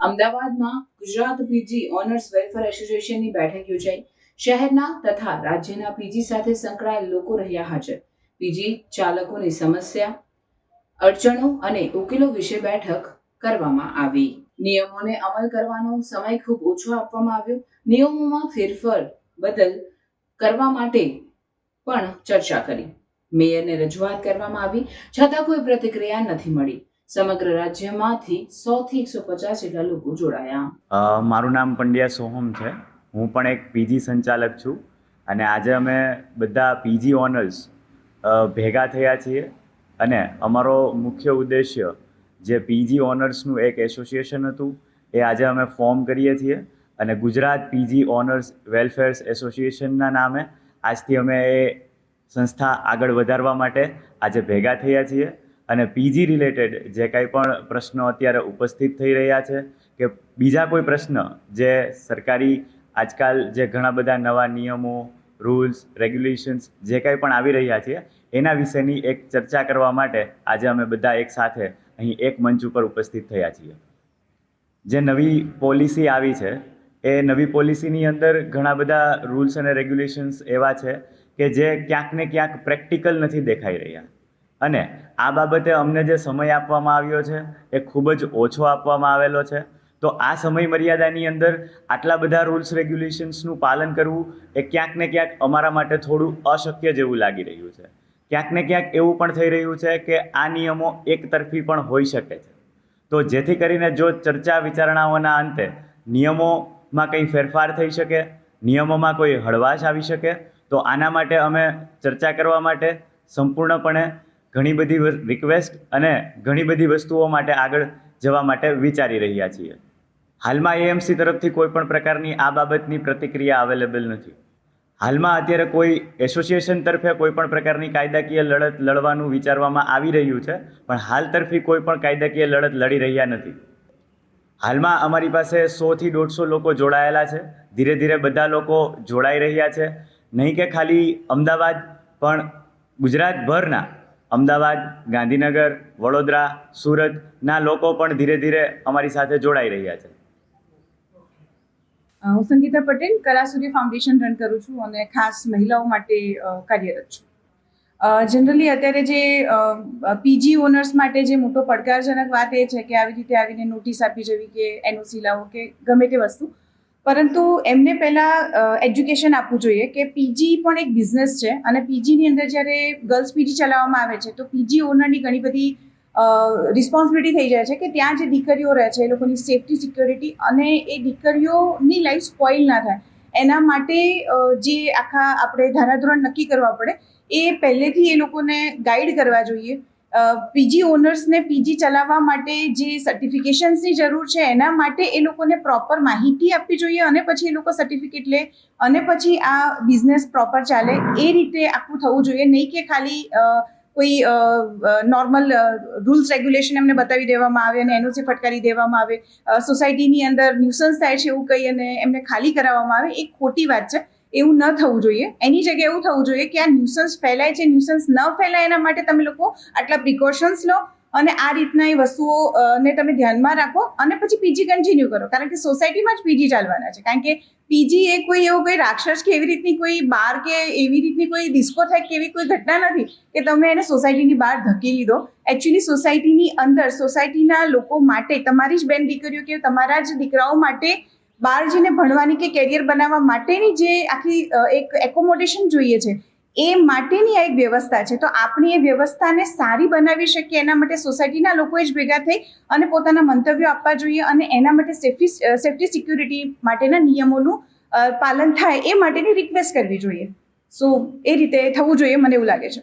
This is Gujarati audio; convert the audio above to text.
અમદાવાદમાં ગુજરાત પીજી ઓનર્સ વેલફેર એસોસિએશનની બેઠક યોજાઈ. શહેરના તથા રાજ્યના પીજી સાથે સંકળાયેલ લોકો રહ્યા હાજર. પીજી ચાલકોની સમસ્યા, અડચણો અને ઉકેલો વિશે બેઠક કરવામાં આવી. નિયમોને અમલ કરવાનો સમય ખૂબ ઓછો આપવામાં આવ્યો. નિયમોમાં ફેરફાર બદલ કરવા માટે પણ ચર્ચા કરી. મેયરને રજૂઆત કરવામાં આવી. છતાં કોઈ પ્રતિક્રિયા નથી મળી. સમગ્ર રાજ્યમાંથી સો થી એકસો પચાસ જેટલા લોકો જોડાયા. મારું નામ પંડ્યા સોહમ છે. હું પણ એક પીજી સંચાલક છું અને આજે અમે બધા પીજી ઓનર્સ ભેગા થયા છીએ અને અમારો મુખ્ય ઉદ્દેશ્ય જે પીજી ઓનર્સનું એક એસોસિએશન હતું એ આજે અમે ફોર્મ કરીએ છીએ અને ગુજરાત પીજી ઓનર્સ વેલફેર્સ એસોસિએશનના નામે આજથી અમે એ સંસ્થા આગળ વધારવા માટે આજે ભેગા થયા છીએ. અને પીજી રિલેટેડ જે કાંઈ પણ પ્રશ્નો અત્યારે ઉપસ્થિત થઈ રહ્યા છે, કે બીજા કોઈ પ્રશ્ન જે સરકારી આજકાલ જે ઘણા બધા નવા નિયમો રૂલ્સ રેગ્યુલેશન્સ જે કાંઈ પણ આવી રહ્યા છે, એના વિશેની એક ચર્ચા કરવા માટે આજે અમે બધા એક સાથે અહીં એક મંચ ઉપર ઉપસ્થિત થયા છીએ. જે નવી પોલિસી આવી છે, એ નવી પોલિસીની અંદર ઘણા બધા રૂલ્સ અને રેગ્યુલેશન્સ એવા છે કે જે ક્યાંક ને ક્યાંક પ્રેક્ટિકલ નથી દેખાઈ રહ્યા. અને આ બાબતે અમને જે સમય આપવામાં આવ્યો છે, એ ખૂબ જ ઓછો આપવામાં આવેલો છે. તો આ સમય મર્યાદાની અંદર આટલા બધા રૂલ્સ રેગ્યુલેશન્સનું પાલન કરવું, એ ક્યાંક ને ક્યાંક અમારા માટે થોડું અશક્ય જેવું લાગી રહ્યું છે. ક્યાંક ને ક્યાંક એવું પણ થઈ રહ્યું છે કે આ નિયમો એક તરફી પણ હોઈ શકે છે. તો જેથી કરીને જો ચર્ચા વિચારણાઓના અંતે નિયમોમાં કંઈ ફેરફાર થઈ શકે, નિયમોમાં કોઈ હળવાશ આવી શકે, તો આના માટે અમે ચર્ચા કરવા માટે સંપૂર્ણપણે ઘણી બધી રિક્વેસ્ટ અને ઘણી બધી વસ્તુઓ માટે આગળ જવા માટે વિચારી રહ્યા છીએ. હાલમાં એએમસી તરફથી કોઈ પણ પ્રકારની આ બાબતની પ્રતિક્રિયા અવેલેબલ નથી. હાલમાં અત્યારે કોઈ એસોસિએશન તરફે કોઈ પણ પ્રકારની કાયદાકીય લડત લડવાનું વિચારવામાં આવી રહ્યું છે, પણ હાલ તરફી કોઈ પણ કાયદાકીય લડત લડી રહ્યા નથી. હાલમાં અમારી પાસે સોથી દોઢસો લોકો જોડાયેલા છે, ધીરે ધીરે બધા લોકો જોડાઈ રહ્યા છે. નહીં કે ખાલી અમદાવાદ, પણ ગુજરાતભરના અમદાવાદ, ગાંધીનગર, વડોદરા સુરતના લોકો પણ ધીરે ધીરે અમારી સાથે જોડાઈ રહ્યા છે. હું સંગીતા પટેલ કલાસૂર્ય ફાઉન્ડેશન રન કરું છું અને ખાસ મહિલાઓ માટે કાર્યરત છું. જનરલી અત્યારે જે પીજી ઓનર્સ માટે જે મોટો પડકારજનક વાત એ છે કે આવી રીતે આવીને નોટિસ આપી જવી કે એનઓસી લાવો કે ગમે તે વસ્તુ પરંતુ એમને પહેલાં એજ્યુકેશન આપવું જોઈએ કે પીજી પણ એક બિઝનેસ છે અને પીજીની અંદર જ્યારે ગર્લ્સ પીજી ચલાવવામાં આવે છે, તો પીજી ઓનરની ઘણી બધી રિસ્પોન્સિબિલિટી થઈ જાય છે કે ત્યાં જે દીકરીઓ રહે છે એ લોકોની સેફટી સિક્યોરિટી અને એ દીકરીઓની લાઈફ સ્પોઇલ ના થાય. એના માટે જે આખા આપણે ધારાધોરણ નક્કી કરવા પડે, એ પહેલેથી એ લોકોને ગાઈડ કરવા જોઈએ. પીજી ઓનર્સને પીજી ચલાવવા માટે જે સર્ટિફિકેશન્સની જરૂર છે, એના માટે એ લોકોને પ્રોપર માહિતી આપવી જોઈએ અને પછી એ લોકો સર્ટિફિકેટ લે અને પછી આ બિઝનેસ પ્રોપર ચાલે. એ રીતે આખું થવું જોઈએ. નહીં કે ખાલી કોઈ નોર્મલ રૂલ્સ રેગ્યુલેશન એમને બતાવી દેવામાં આવે અને એનઓસી ફટકારી દેવામાં આવે. સોસાયટીની અંદર ન્યુસન્સ થાય છે એવું કહી અને એમને ખાલી કરાવવામાં આવે. એ ખોટી વાત છે. એવું ન થવું જોઈએ. એની જગ્યાએ એવું થવું જોઈએ કે આ ન્યુસન્સ ફેલાય છે, ન્યુસન્સ ન ફેલાય એના માટે તમે લોકો આટલા પ્રિકોશન્સ લો અને આ રીતના એ વસ્તુઓ ને તમે ધ્યાનમાં રાખો અને પછી પીજી કન્ટિન્યુ કરો. કારણ કે સોસાયટીમાં જ પીજી ચાલવાના છે. કારણ કે પીજી એ કોઈ એવો કોઈ રાક્ષસ કે એવી રીતની કોઈ બાર કે એવી રીતની કોઈ ડિસ્કો થાય કે એવી કોઈ ઘટના નથી કે તમે એને સોસાયટીની બહાર ધકેલી દો. એકચ્યુઅલી સોસાયટીની અંદર સોસાયટીના લોકો માટે તમારી જ બેન દીકરીઓ કે તમારા જ દીકરાઓ માટે બહાર જઈને ભણવાની કે કેરિયર બનાવવા માટેની જે આખી એક એકોમોડેશન જોઈએ છે, એ માટેની આ એક વ્યવસ્થા છે. તો આપણી એ વ્યવસ્થાને સારી બનાવી શકીએ એના માટે સોસાયટીના લોકોએ જ ભેગા થઈ અને પોતાના મંતવ્યો આપવા જોઈએ અને એના માટે સેફટી સેફ્ટી, સિક્યુરિટી માટેના નિયમોનું પાલન થાય એ માટેની રિક્વેસ્ટ કરવી જોઈએ. સો એ રીતે થવું જોઈએ, મને એવું લાગે છે.